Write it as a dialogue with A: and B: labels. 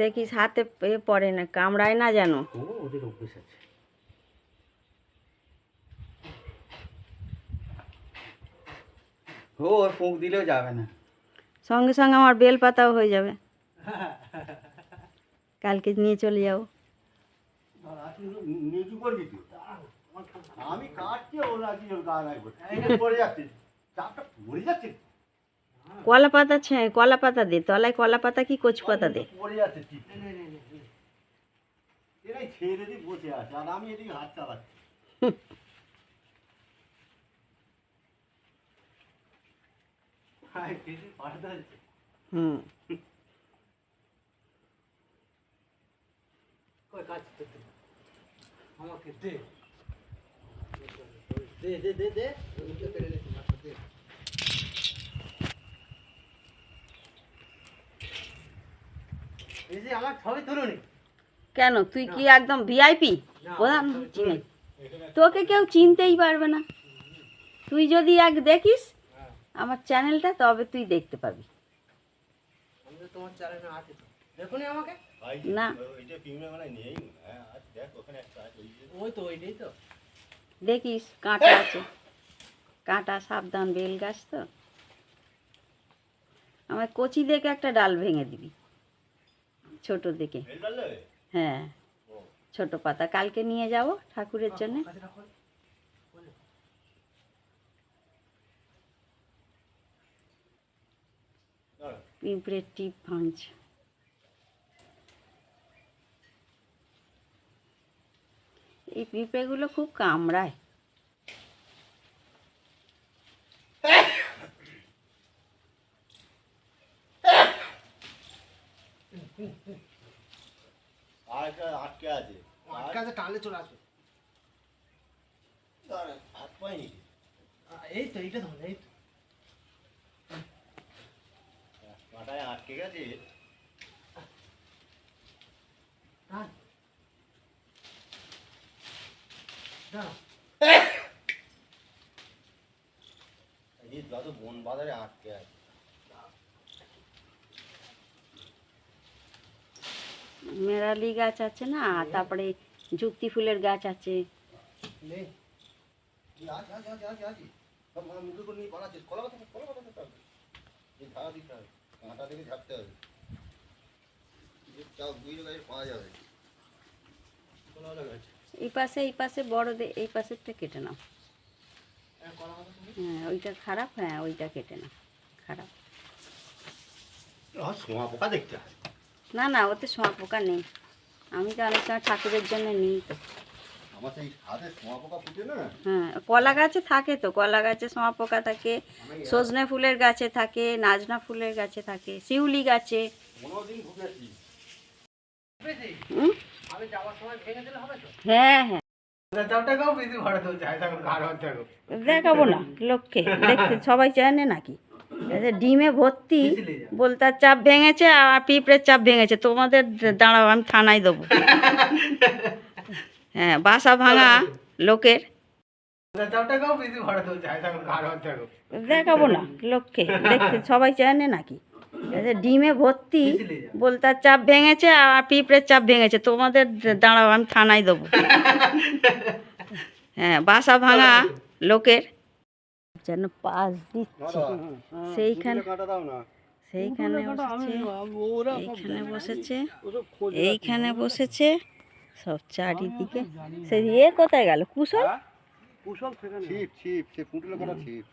A: দেখিস হাতে এ পড়ে না কামড়ায় না যেন।
B: ওদের অভ্যেস আছে। ও ওর ফুঁক দিলেও যাবে না।
A: সঙ্গে সঙ্গে আমার বেল পাতাও হয়ে যাবে। কালকে নিয়ে চলে যাও
B: আমি কাটছি ও নাকি ওর গা রাখব। পড়ে যাচ্ছে চাপটা পড়ে যাচ্ছে।
A: কলা পাতা ছে- কলা পাতা দে তলায় কলা পাতা কি কচু পাতা দে
B: পড়ে যাচ্ছে ঠিক। এরাই ছেড়ে দিয়ে আমার ছবি তুলুনি
A: কেন? তুই কি একদম ভিআইপি প্রধান তোকে কেউ চিনতেই পারবে না। তুই যদি এক দেখিস
B: হ্যাঁ,
A: আমার চ্যানেলটা তবে তুই দেখতে পাবি।
B: আমি তো তোমার চ্যানেলে আছি তো। দেখুনি আমাকে।
A: না।
B: ওইটাই তো।
A: দেখিস কাঁটা আছে। কাঁটা সাবধান বেল গাছ তো। আমার কচি দেখে একটা ডাল ভেঙে দিবি। ছোট দেখে হ্যাঁ ছোট পাতা। কালকে নিয়ে যাব ঠাকুরের জন্য। পিঁপড়ের টিপ ভাঙছে। এই পিঁপড়েগুলো খুব কামড়ায়।
C: আর একটা আটকে আছে।
B: আটকে আছে টানলে চলে আসবে।
C: দাঁড়া, হাত পায়নি
B: এই তো এইটা ধরুন এই তো।
C: কাঁটায় আটকে গেছে।
B: টান দাঁড়াও
C: এই যত বন বাজারে আটকে আছে।
A: মেরালি গাছ আছে না তারপরে যুক্তি ফুলের গাছ আছে।
C: এই
A: পাশে এই পাশে বড় এই পাশেরটা কেটে নাও।
B: হ্যাঁ
A: হ্যাঁ ওইটা খারাপ হ্যাঁ ওইটা কেটে নাও। খারাপ।
C: পোকা দেখতে হয়।
A: না না ওতে সোয়া পোকা নেই। আমি তো অনেক সময় ঠাকুরের জন্য নিই। তো
C: আমার সেই হাতে সোমা পোকা ফুটে না?
A: হ্যাঁ কলা গাছে থাকে তো কলা গাছে সোয়া পোকা থাকে সজনে ফুলের গাছে থাকে নাজনা ফুলের গাছে থাকে শিউলি গাছে।
C: পনেরো দিন ভুগেছি
B: বেশি
A: হুম?
B: আমি যাওয়ার সময় ভেঙে দিলে হবে তো?
A: হ্যাঁ হ্যাঁ।
B: হবে।
A: দেখাবো না লোককে দেখতে সবাই জানে নাকি? ডিমে ভর্তি। বলতার চাপ ভেঙেছে আর পিঁপড়ের চাপ ভেঙেছে। তোমাদের দাঁড়াও আমি থানায় দেবো। হ্যাঁ বাসা ভাঙা লোকের। দেখাবো না লোককে দেখতে সবাই জানে নাকি? ডিমে ভর্তি। বলতার চাপ ভেঙেছে আর পিঁপড়ের চাপ ভেঙেছে। তোমাদের দাঁড়াও আমি থানায় দেবো। হ্যাঁ বাসা ভাঙা লোকের। যেন পাশ দিচ্ছে। সেইখানে
C: কাঁটা দাও না।
A: সেইখানে বসেছে এইখানে বসেছে। এইখানে বসেছে। সব চারিদিকে সে ইয়ে কোথায় গেল? কুশল?
B: কুশল সেখানে।
C: ছিপ ছিপ সে পুঁটুলে ছিপ।